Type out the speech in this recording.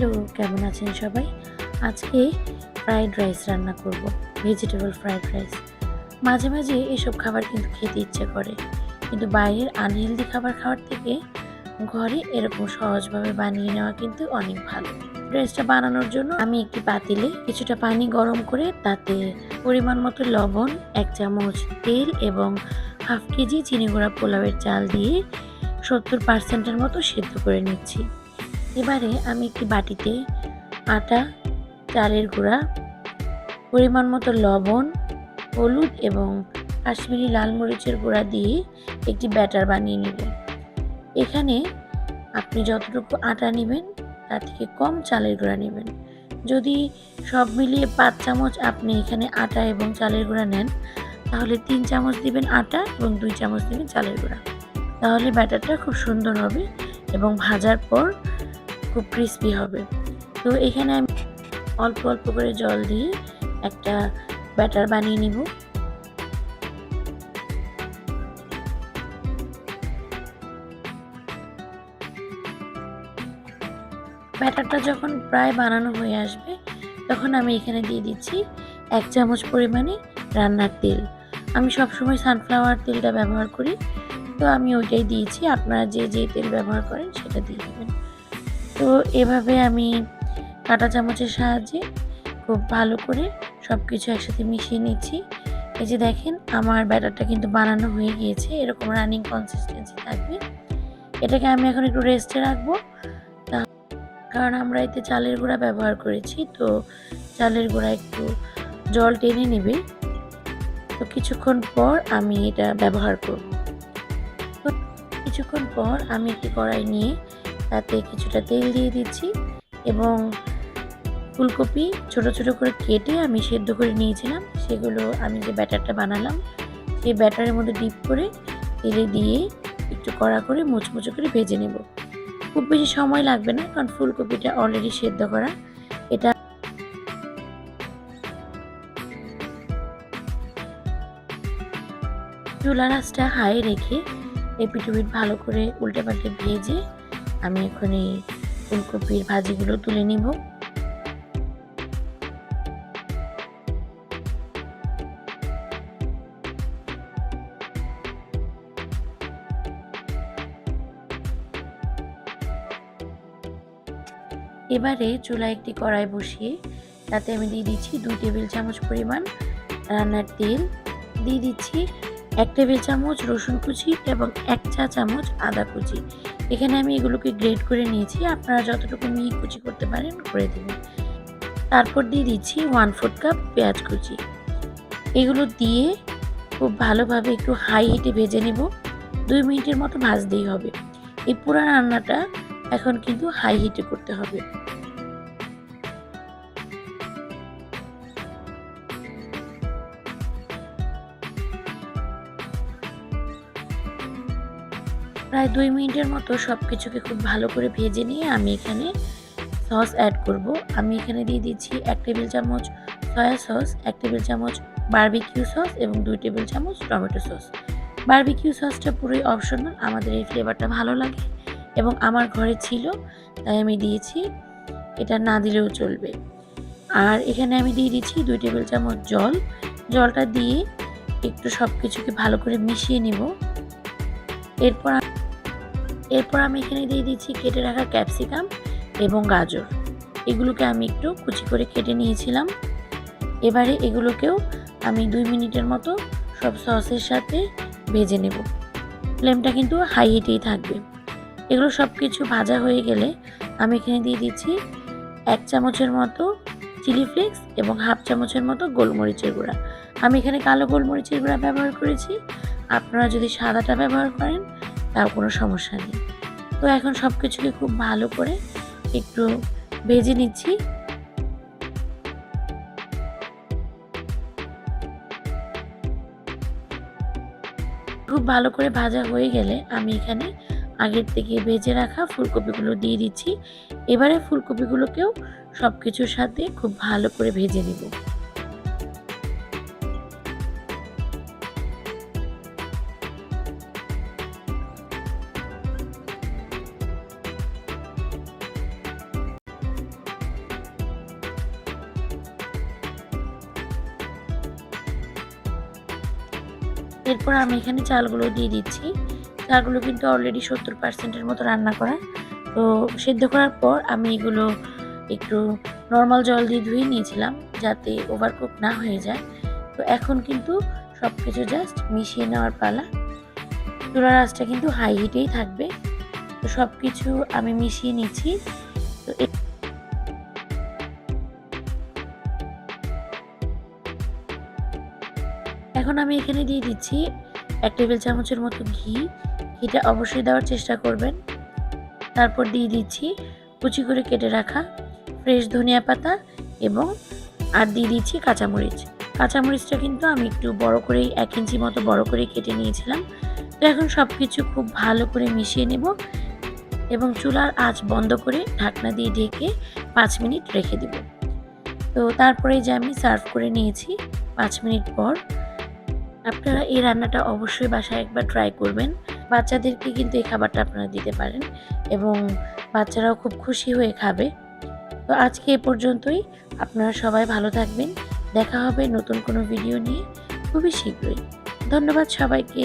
Hello, কেমন আছেন সবাই? আজকে ফ্রাইড রাইস রান্না করব ভেজিটেবল ফ্রাইড রাইস মাঝে মাঝে এসব খাবার কিন্তু খেতে ইচ্ছে করে, কিন্তু বাইরের আনহেলদি খাবার খাওয়ার থেকে ঘরে এরকম সহজভাবে বানিয়ে নেওয়া কিন্তু অনেক ভালো। রাইসটা বানানোর জন্য আমি একটি পাতিলে কিছুটা পানি গরম করে তাতে পরিমাণ মতো লবণ, এক চামচ তেল এবং হাফ কেজি চিনি গুঁড়া পোলাওয়ের চাল দিয়ে সত্তর পার্সেন্টের মতো সেদ্ধ করে নিচ্ছি। এবারে আমি একটি বাটিতে আটা, চালের গুঁড়া, পরিমাণ মতো লবণ, হলুদ এবং কাশ্মীরি লাল মরিচের গুঁড়া দিয়ে একটি ব্যাটার বানিয়ে নেব। এখানে আপনি যতটুকু আটা নেবেন, তার থেকে কম চালের গুঁড়া নেবেন। যদি সব মিলিয়ে পাঁচ চামচ আপনি এখানে আটা এবং চালের গুঁড়া নেন, তাহলে তিন চামচ দিবেন আটা এবং দুই চামচ দিবেন চালের গুঁড়া। তাহলে ব্যাটারটা খুব সুন্দর হবে এবং ভাজার পর খুব ক্রিস্পি হবে। তো এখানে আমি অল্প অল্প করে জল দিয়ে একটা ব্যাটার বানিয়ে নিব। ব্যাটারটা যখন প্রায় বানানো হয়ে আসবে, তখন আমি এখানে দিয়ে দিচ্ছি এক চামচ পরিমাণে রান্নার তেল। আমি সবসময় সানফ্লাওয়ার তেলটা ব্যবহার করি। তো আমি ওইটাই দিয়েছি। আপনারা যে যে তেল ব্যবহার করেন সেটা দিয়ে দেবেন। তো এভাবে আমি কাঁটা চামচের সাহায্যে খুব ভালো করে সব কিছু একসাথে মিশিয়ে নিচ্ছি। এই যে দেখেন, আমার ব্যাটারটা কিন্তু বানানো হয়ে গিয়েছে। এরকম রানিং কনসিস্টেন্সি থাকবে। এটাকে আমি এখন একটু রেস্টে রাখব। কারণ আমরা এতে চালের গুঁড়া ব্যবহার করেছি, তো চালের গুঁড়া একটু জল টেনে নেবে। তো কিছুক্ষণ পর আমি এটা ব্যবহার করব। কিছুক্ষণ পর আমি একটি কড়াই নিয়ে তাতে কিছুটা তেল দিয়ে দিচ্ছি এবং ফুলকপি ছোট ছোট করে কেটে আমি সেদ্ধ করে নিয়েছিলাম। সেগুলো আমি যে ব্যাটারটা বানালাম, সেই ব্যাটারের মধ্যে ডিপ করে তেলে দিয়ে একটু কড়া করে মুচমুচো করে ভেজে নেব। খুব বেশি সময় লাগবে না, কারণ ফুলকপিটা অলরেডি সেদ্ধ করা। এটা চুলা রাসটা হাই রেখে এপিটুপিট ভালো করে উল্টে পাল্টে ভেজে আমি এখন এই ফুলকপির ভাজিগুলো তুলে নিব। এবারে চুলায় একটি কড়াই বসিয়ে তাতে আমি দিয়ে দিচ্ছি দু টেবিল চামচ পরিমাণ রান্নার তেল। দিয়ে দিচ্ছি এক টেবিল চামচ রসুন কুচি এবং এক চা চামচ আদা কুচি। এখানে আমি এগুলোকে গ্রেড করে নিয়েছি। আপনারা যতটুকু মিহি কুচি করতে পারেন করে দেবেন। তারপর দিয়ে দিচ্ছি ওয়ান ফোর্থ কাপ পেঁয়াজ কুচি। এগুলো দিয়ে খুব ভালোভাবে একটু হাই হিটে ভেজে নেব। দুই মিনিটের মতো ভাজতেই হবে। এই পুরো রান্নাটা এখন কিন্তু হাই হিটে করতে হবে। প্রায় দুই মিনিটের মতো সব কিছুকে খুব ভালো করে ভেজে নিয়ে আমি এখানে সস অ্যাড করব। আমি এখানে দিয়ে দিচ্ছি এক টেবিল চামচ সয়া সস এক টেবিল চামচ বারবিকিউ সস এবং দুই টেবিল চামচ টমেটো সস বারবিকিউ সসটা পুরোই অপশনাল আমাদের এই ফ্লেভারটা ভালো লাগে এবং আমার ঘরে ছিল, তাই আমি দিয়েছি, এটা না দিলেও চলবে। আর এখানে আমি দিয়ে দিচ্ছি দুই টেবিল চামচ জল। জলটা দিয়ে একটু সব কিছুকে ভালো করে মিশিয়ে নিব। এরপর এরপর আমি এখানে দিয়ে দিচ্ছি কেটে রাখা ক্যাপসিকাম এবং গাজর। এগুলোকে আমি একটু কুচি করে কেটে নিয়েছিলাম। এবারে এগুলোকেও আমি দুই মিনিটের মতো সব সসের সাথে ভেজে নেব। ফ্লেমটা কিন্তু হাই হিটেই থাকবে। এগুলো সব কিছু ভাজা হয়ে গেলে আমি এখানে দিয়ে দিচ্ছি এক চামচের মতো চিলি ফ্লেক্স এবং হাফ চামচের মতো গোলমরিচের গুঁড়া। আমি এখানে কালো গোলমরিচের গুঁড়া ব্যবহার করেছি। আপনারা যদি সাদাটা ব্যবহার করেন তাও কোনো সমস্যা নেই। তো এখন সব কিছুকে খুব ভালো করে একটু ভেজে নিচ্ছি। খুব ভালো করে ভাজা হয়ে গেলে আমি এখানে আগের থেকে ভেজে রাখা ফুলকপিগুলো দিয়ে দিচ্ছি। এবারে ফুলকপিগুলোকেও সব কিছুর সাথে খুব ভালো করে ভেজে নেব। এরপর আমি এখানে চালগুলো দিয়ে দিচ্ছি। চালগুলো কিন্তু অলরেডি সত্তর পার্সেন্টের মতো রান্না করা। তো সেদ্ধ করার পর আমি এগুলো একটু নর্মাল জল দিয়ে ধুয়ে নিয়েছিলাম যাতে ওভারকুক না হয়ে যায়। তো এখন কিন্তু সব কিছু জাস্ট মিশিয়ে নেওয়ার পালা। চুলার আঁচটা কিন্তু হাই হিটেই থাকবে। তো সব কিছু আমি মিশিয়ে নিচ্ছি। তো এখন আমি এখানে দিয়ে দিচ্ছি এক টেবিল চামচের মতো ঘি। ঘিটা অবশ্যই দেওয়ার চেষ্টা করবেন। তারপর দিয়ে দিচ্ছি কুচি করে কেটে রাখা ফ্রেশ ধনিয়া পাতা এবং আর দিয়ে দিচ্ছি কাঁচামরিচ। কাঁচামরিচটা কিন্তু আমি একটু বড় করেই, এক ইঞ্চি মতো বড় করে কেটে নিয়েছিলাম। তো এখন সব কিছু খুব ভালো করে মিশিয়ে নেব এবং চুলার আঁচ বন্ধ করে ঢাকনা দিয়ে ঢেকে পাঁচ মিনিট রেখে দেব। তো তারপরে যে আমি সার্ভ করে নিয়েছি, পাঁচ মিনিট পর আপনারা এই রান্নাটা অবশ্যই বাসায় একবার ট্রাই করবেন। বাচ্চাদেরকে কিন্তু এই খাবারটা আপনারা দিতে পারেন এবং বাচ্চারাও খুব খুশি হয়ে খাবে। তো আজকে এ পর্যন্তই। আপনারা সবাই ভালো থাকবেন। দেখা হবে নতুন কোনো ভিডিও নিয়ে খুবই শীঘ্রই। ধন্যবাদ সবাইকে।